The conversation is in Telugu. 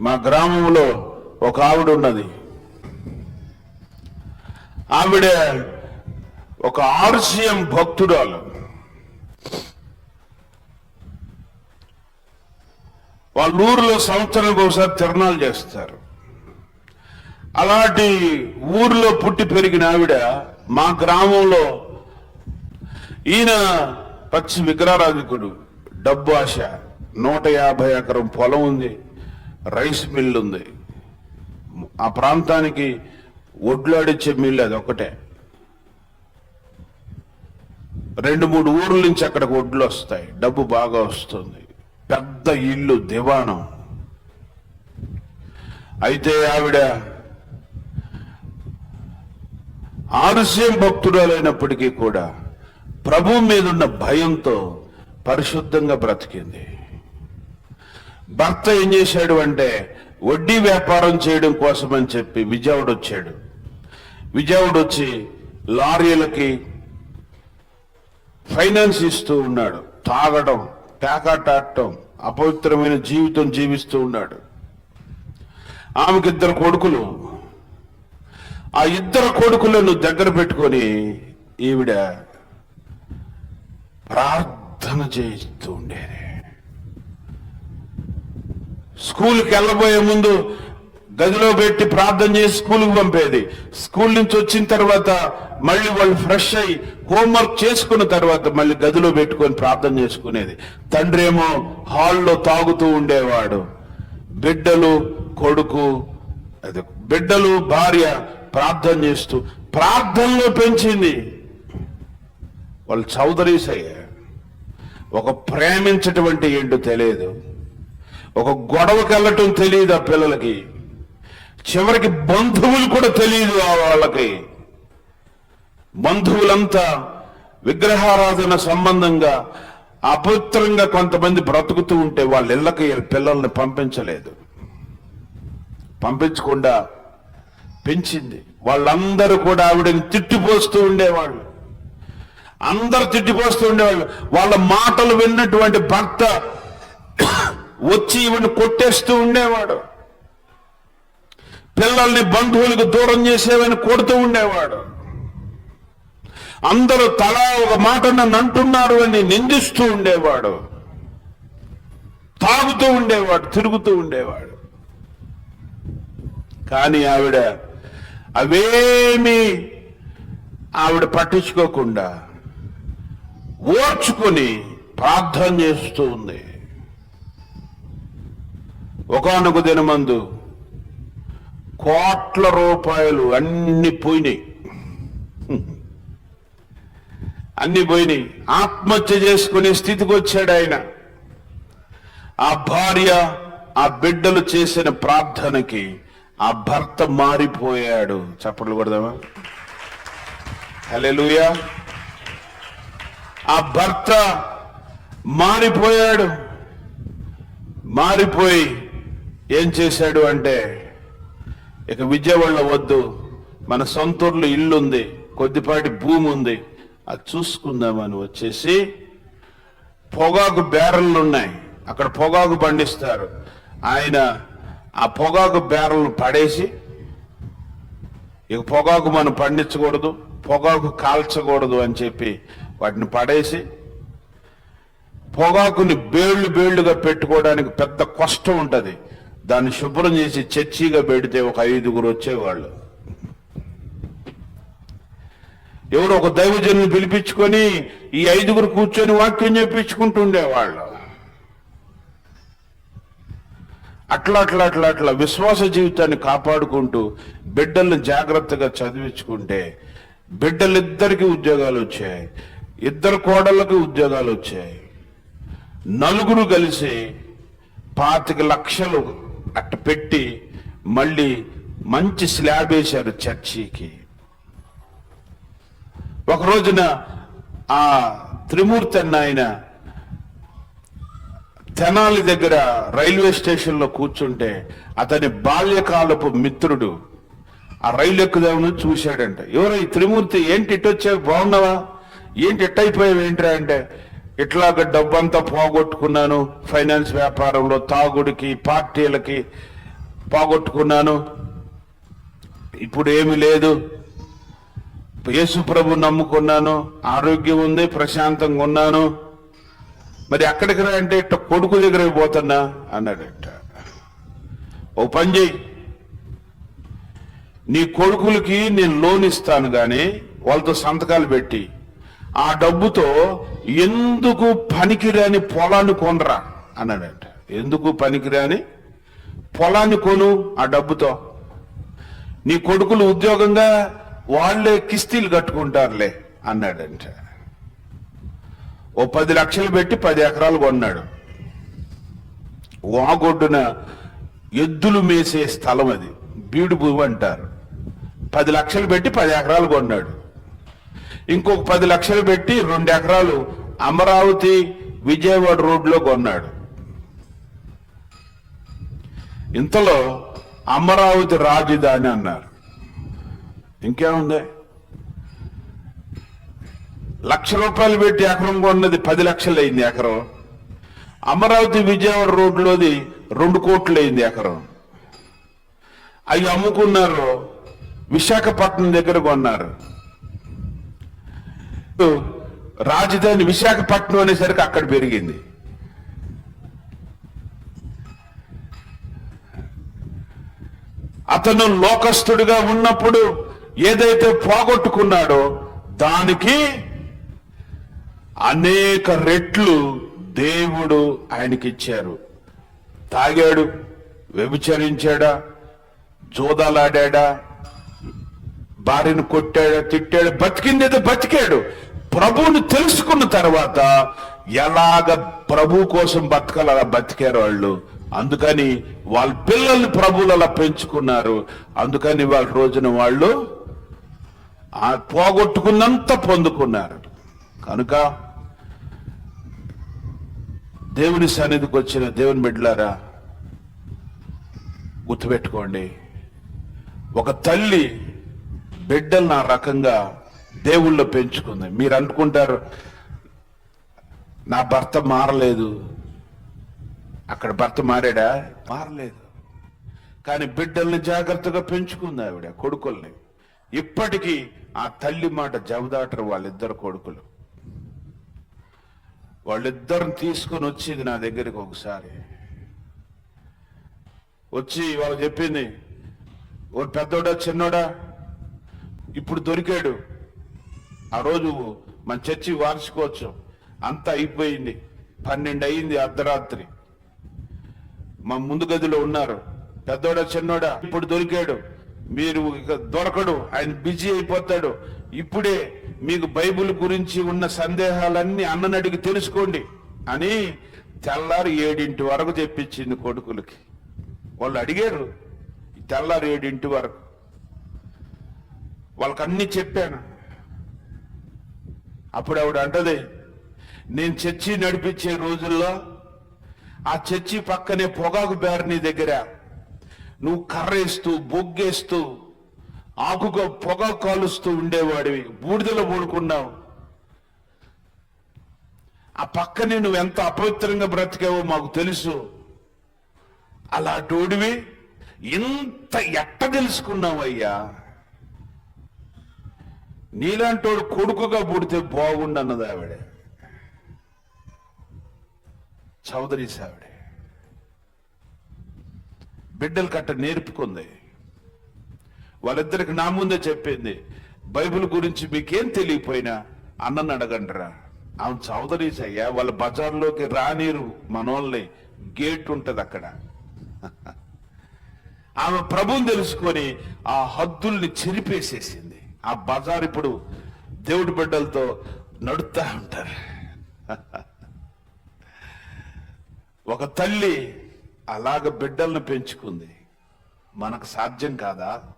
మా గ్రామంలో ఒక ఆవిడ ఉన్నది. ఆవిడ ఒక ఆర్సిఎం భక్తురాలు. వాళ్ళ ఊర్లో సంవత్సరానికి ఒకసారి తిరణాలు చేస్తారు. అలాంటి ఊర్లో పుట్టి పెరిగిన ఆవిడ మా గ్రామంలో ఈయన పచ్చి విగ్రహరాజకుడు. డబ్బు ఆశ. నూట యాభై ఎకరం పొలం ఉంది. రైస్ మిల్ ఉంది. ఆ ప్రాంతానికి ఒడ్లాడిచ్చే మిల్ అది ఒకటే రెండు మూడు ఊర్ల నుంచి అక్కడికి ఒడ్లు వస్తాయి. డబ్బు బాగా వస్తుంది. పెద్ద ఇల్లు దివాణం. అయితే ఆవిడ ఆరుస్యం భక్తురాలైనప్పటికీ కూడా ప్రభు మీదున్న భయంతో పరిశుద్ధంగా బ్రతికింది. భర్త ఏం చేశాడు అంటే వడ్డీ వ్యాపారం చేయడం కోసం అని చెప్పి విజయవాడ వచ్చాడు. విజయవాడ వచ్చి లారీలకి ఫైనాన్స్ ఇస్తూ ఉన్నాడు. తాగడం పేకాటాడటం అపవిత్రమైన జీవితం జీవిస్తూ ఉన్నాడు. ఆమెకి ఇద్దరు కొడుకులు. ఆ ఇద్దరు కొడుకులను దగ్గర పెట్టుకొని ఈవిడ ప్రార్థన చేస్తూ ఉండేది. స్కూల్కి వెళ్ళబోయే ముందు గదిలో పెట్టి ప్రార్థన చేసి స్కూల్కి పంపేది. స్కూల్ నుంచి వచ్చిన తర్వాత మళ్ళీ వాళ్ళు ఫ్రెష్ అయ్యి హోంవర్క్ చేసుకున్న తర్వాత మళ్ళీ గదిలో పెట్టుకొని ప్రార్థన చేసుకునేది. తండ్రి ఏమో హాల్లో తాగుతూ ఉండేవాడు. బిడ్డలు కొడుకు అది బిడ్డలు భార్య ప్రార్థన చేస్తూ ప్రార్థనలో పెంచింది. వాళ్ళు చౌదరీస్ అయ్యా ఒక ప్రేమించటువంటి ఏంటో తెలియదు. ఒక గొడవకి వెళ్ళటం తెలియదు ఆ పిల్లలకి? చివరికి బంధువులు కూడా తెలియదు ఆ వాళ్ళకి. బంధువులంతా విగ్రహారాధన సంబంధంగా అపవిత్రంగా కొంతమంది బ్రతుకుతూ ఉంటే వాళ్ళ ఇళ్ళకి పిల్లల్ని పంపించలేదు. పంపించకుండా పెంచింది. వాళ్ళందరూ కూడా ఆవిడని తిట్టిపోస్తూ ఉండేవాళ్ళు. అందరు తిట్టిపోస్తూ ఉండేవాళ్ళు. వాళ్ళ మాటలు విన్నటువంటి భర్త వచ్చి ఇవన్నీ కొట్టేస్తూ ఉండేవాడు. పిల్లల్ని బంధువులకు దూరం చేసేవని కొడుతూ ఉండేవాడు. అందరూ తలా ఒక మాట నన్ను అంటున్నారు అని నిందిస్తూ ఉండేవాడు. తాగుతూ ఉండేవాడు తిరుగుతూ ఉండేవాడు. కానీ ఆవిడ అవేమి ఆవిడ పట్టించుకోకుండా ఓర్చుకొని ప్రార్థన చేస్తూ ఉంది. ఒకనొక దినమందు కోట్ల రూపాయలు అన్ని పోయినాయి. అన్ని పోయినాయి. ఆత్మహత్య చేసుకునే స్థితికి వచ్చాడు ఆయన. ఆ భార్య ఆ బిడ్డలు చేసిన ప్రార్థనకి ఆ భర్త మారిపోయాడు. చప్పట్లు కొడదామా? హలెలుయా ఆ భర్త మారిపోయాడు. మారిపోయి ఏం చేశాడు అంటే ఇక విజయవాడలో వద్దు మన సొంతూరులో ఇల్లు ఉంది కొద్దిపాటి భూమి ఉంది అది చూసుకుందామని వచ్చేసి పొగాకు బేరళ్ళు ఉన్నాయి అక్కడ పొగాకు పండిస్తారు. ఆయన ఆ పొగాకు బేరలను పడేసి ఇక పొగాకు మనం పండించకూడదు పొగాకు కాల్చకూడదు అని చెప్పి వాటిని పడేసి పొగాకుని బేళ్ళు బేళ్ళుగా పెట్టుకోవడానికి పెద్ద కష్టం ఉంటుంది. దాన్ని శుభ్రం చేసి చర్చిగా పెడితే ఒక ఐదుగురు వచ్చేవాళ్ళు. ఎవరు ఒక దైవజనుని పిలిపించుకొని ఈ ఐదుగురు కూర్చొని వాక్యం చెప్పించుకుంటుండేవాళ్ళు. అట్లా అట్లా అట్లా అట్లా విశ్వాస జీవితాన్ని కాపాడుకుంటూ బిడ్డల్ని జాగ్రత్తగా చదివించుకుంటే బిడ్డలిద్దరికి ఉద్యోగాలు వచ్చాయి ఇద్దరు కోడళ్ళకి ఉద్యోగాలు వచ్చాయి. నలుగురు కలిసి పాతిక లక్షలు అట్ట పెట్టి మళ్ళీ మంచి స్లాబ్ వేశారు చర్చికి. ఒక రోజున ఆ త్రిమూర్తి అన్న ఆయన తెనాలి దగ్గర రైల్వే స్టేషన్లో కూర్చుంటే అతని బాల్యకాలపు మిత్రుడు ఆ రైలు ఎక్కుదామని చూశాడంట. ఎవరో ఈ త్రిమూర్తి ఏంటి ఇట్టొచ్చావు బాగున్నావా? ఏంటి ఇట్టయిపోయావు ఏంట్రా అంటే ఇట్లాగ డబ్బంతా పోగొట్టుకున్నాను. ఫైనాన్స్ వ్యాపారంలో తాగుడికి పార్టీలకి పోగొట్టుకున్నాను. ఇప్పుడు ఏమి లేదు. యేసు ప్రభు నమ్ముకున్నాను. ఆరోగ్యం ఉంది ప్రశాంతంగా ఉన్నాను. మరి ఎక్కడికి రా అంటే ఇట్ట కొడుకు దగ్గరికి పోతున్నా అన్నాడట ఓ పని చేయి నీ కొడుకులకి నేను లోన్ ఇస్తాను కానీ వాళ్ళతో సంతకాలు పెట్టి ఆ డబ్బుతో ఎందుకు పనికిరాని పొలాన్ని కొనరా? అన్నాడంట. ఎందుకు పనికిరాని? పొలాన్ని కొను ఆ డబ్బుతో. నీ కొడుకులు ఉద్యోగంగా వాళ్ళే కిస్తీలు కట్టుకుంటారులే అన్నాడంట. ఓ పది లక్షలు పెట్టి పది ఎకరాలు కొన్నాడు. వాగొడ్డున ఎద్దులు మేసే స్థలం అది. బీడు భూమి అంటారు. పది లక్షలు పెట్టి పది ఎకరాలు కొన్నాడు. ఇంకొక పది లక్షలు పెట్టి రెండు ఎకరాలు అమరావతి విజయవాడ రోడ్లో కొన్నాడు. ఇంతలో అమరావతి రాజధాని అన్నారు. ఇంకేముంది? లక్ష రూపాయలు పెట్టి ఎకరం కొన్నది పది లక్షలు అయింది ఎకరం. అమరావతి విజయవాడ రోడ్లోది రెండు కోట్లు అయింది ఎకరం. అవి అమ్ముకున్నారు విశాఖపట్నం దగ్గర కొన్నారు. రాజధాని విశాఖపట్నం అనేసరికి అక్కడ పెరిగింది. అతను లోకస్తుడిగా ఉన్నప్పుడు ఏదైతే పోగొట్టుకున్నాడో దానికి అనేక రెట్లు దేవుడు ఆయనకిచ్చారు. తాగాడు వ్యభిచరించాడా జోదాలాడా భార్యను కొట్టాడా తిట్టాడు బతికింది బతికాడు. ప్రభువుని తెలుసుకున్న తర్వాత ఎలాగ ప్రభు కోసం బతకాలి అలా బతికారు వాళ్ళు. అందుకని వాళ్ళ పిల్లల్ని ప్రభువులు అలా పెంచుకున్నారు. అందుకని వాళ్ళ రోజున వాళ్ళు ఆ పోగొట్టుకున్నంత పొందుకున్నారు. కనుక దేవుని సన్నిధికి వచ్చిన దేవుని బిడ్డలారా గుర్తుపెట్టుకోండి. ఒక తల్లి బిడ్డలను ఆ రకంగా దేవుళ్ళు పెంచుకుంది. మీరు అనుకుంటారు నా భర్త మారలేదు. అక్కడ భర్త మారాడా? మారలేదు. కానీ బిడ్డల్ని జాగ్రత్తగా పెంచుకుంది ఆవిడ కొడుకుల్ని. ఇప్పటికీ ఆ తల్లి మాట జవదాటరు వాళ్ళిద్దరు కొడుకులు. వాళ్ళిద్దరిని తీసుకొని వచ్చింది నా దగ్గరికి ఒకసారి. వచ్చి వాళ్ళు చెప్పింది ఓ పెద్దోడా చిన్నోడా? ఇప్పుడు దొరికాడు. ఆ రోజు మన చర్చి వార్షికోత్సవం అంతా అయిపోయింది. పన్నెండు అయింది అర్ధరాత్రి. మా ముందు గదిలో ఉన్నారు. పెద్దోడా చిన్నోడా ఇప్పుడు దొరికాడు. మీరు ఇక దొరకడు ఆయన బిజీ అయిపోతాడు. ఇప్పుడే మీకు బైబిల్ గురించి ఉన్న సందేహాలన్నీ అన్నని అడిగి తెలుసుకోండి అని తెల్లారు ఏడింటి వరకు చెప్పించింది కొడుకులకి. వాళ్ళు అడిగారు తెల్లారు ఏడింటి వరకు? వాళ్ళకి అన్ని చెప్పాను. అప్పుడు ఆవిడ అంటది నేను చర్చి నడిపించే రోజుల్లో ఆ చర్చి పక్కనే పొగాకు బేరని దగ్గర. నువ్వు కర్రేస్తూ బొగ్గేస్తూ ఆకుగా పొగ కాలుస్తూ ఉండేవాడివి. బూడిదలో పడుకున్నావు. ఆ పక్కనే నువ్వు ఎంత అపవిత్రంగా బ్రతికావో మాకు తెలుసు. అలా డోడివి ఇంత ఎట్ట తెలుసుకున్నావయ్యా? నీలాంటోడు కొడుకుగా పుడితే బాగుండన్నది ఆవిడ. చౌదరి ఆవిడ బిడ్డలు కట్ట నేర్పుకుంది. వాళ్ళిద్దరికి నా ముందే చెప్పింది. బైబిల్ గురించి మీకేం తెలియపోయినా అన్నని అడగండిరా. ఆమె చౌదరీస్ అయ్యా వాళ్ళ బజార్లోకి రానీరు మనోళ్ళని గేట్ ఉంటది అక్కడ. ఆమె ప్రభుని తెలుసుకొని ఆ హద్దుల్ని చెరిపేసేసింది. ఆ బజార్ ఇప్పుడు దేవుడి బిడ్డలతో నడుస్తా ఉంటారు. ఒక తల్లి అలాగ బిడ్డలను పెంచుకుంది. మనకు సాధ్యం కాదా?